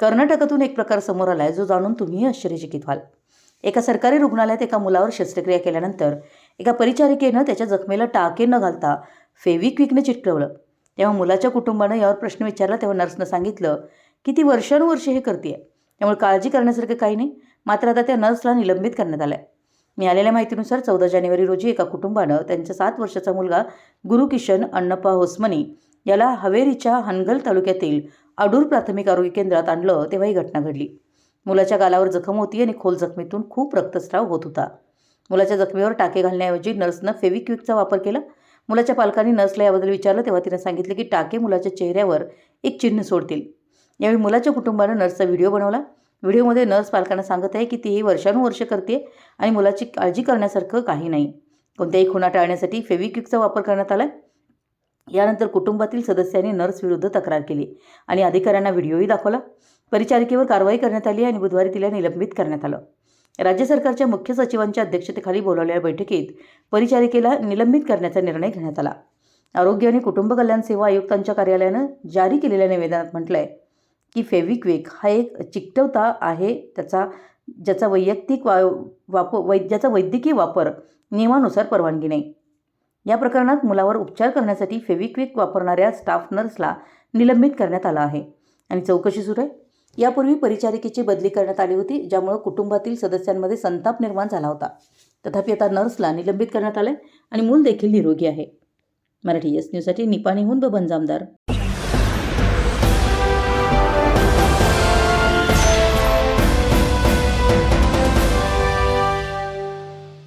कर्नाटकातून एक प्रकार समोर आलाय जो जाणून तुम्हीही आश्चर्यचकित व्हाल. एका सरकारी रुग्णालयात एका मुलावर शस्त्रक्रिया केल्यानंतर एका परिचारिकेनं त्याच्या जखमेला टाके न घालता फेविक्विकने चिटकवलं. तेव्हा मुलाच्या कुटुंबानं यावर प्रश्न विचारला तेव्हा नर्सनं सांगितलं की ती वर्षानुवर्षे हे करते त्यामुळे काळजी करण्यासारखं काही नाही. मात्र आता त्या नर्सला निलंबित करण्यात आलं आहे मिळालेल्या माहितीनुसार चौदा जानेवारी रोजी एका कुटुंबानं त्यांचा सात वर्षाचा मुलगा गुरुकिशन अण्णप्पा होसमनी याला हवेरीच्या हनगल तालुक्यातील अडूर प्राथमिक आरोग्य केंद्रात आणलं तेव्हा ही घटना घडली. मुलाच्या गालावर जखम होती आणि खोल जखमेतून खूप रक्तस्राव होत होता. मुलाच्या जखमेवर टाके घालण्याऐवजी नर्सनं फेविक्विकचा वापर केला. मुलाच्या पालकांनी नर्सला याबद्दल विचारलं तेव्हा तिने सांगितलं की टाके मुलाच्या चेहऱ्यावर एक चिन्ह सोडतील. यावेळी मुलाच्या कुटुंबानं नर्सचा व्हिडिओ बनवला. व्हिडिओमध्ये नर्स पालकांना सांगत आहे की ती ही वर्षानुवर्ष करते आणि मुलाची काळजी करण्यासारखं काही नाही. कोणत्याही खुणा टाळण्यासाठी फेविक्विकचा वापर करण्यात आला आहे यानंतर कुटुंबातील सदस्यांनी नर्सविरुद्ध तक्रार केली आणि अधिकाऱ्यांना व्हिडिओही दाखवला. परिचारिकेवर कारवाई करण्यात आली आणि बुधवारी तिला निलंबित करण्यात आलं. राज्य सरकारच्या मुख्य सचिवांच्या अध्यक्षतेखाली बोलावलेल्या बैठकीत परिचारिकेला निलंबित करण्याचा निर्णय घेण्यात आला. आरोग्य आणि कुटुंब कल्याण सेवा आयुक्तांच्या कार्यालयानं जारी केलेल्या निवेदनात म्हटलं आहे की फेविक्विक हा एक चिकटवता आहे त्याचा ज्याचा वैयक्तिक वा वाप वै ज्याचा वैद्यकीय वापर नियमानुसार परवानगी नाही. या प्रकरणात मुलावर उपचार करण्यासाठी फेविक्विक वापरणाऱ्या स्टाफ नर्सला निलंबित करण्यात आलं आहे. आणि चौकशी सुरू आहे. यापूर्वी परिचारिकेची बदली करण्यात आली होती ज्यामुळं कुटुंबातील सदस्यांमध्ये संताप निर्माण झाला होता. तथापि आता नर्सला निलंबित करण्यात आलं आणि मूल देखील निरोगी आहे. मराठी एस न्यूजसाठी निपाणीहून बबन जामदार.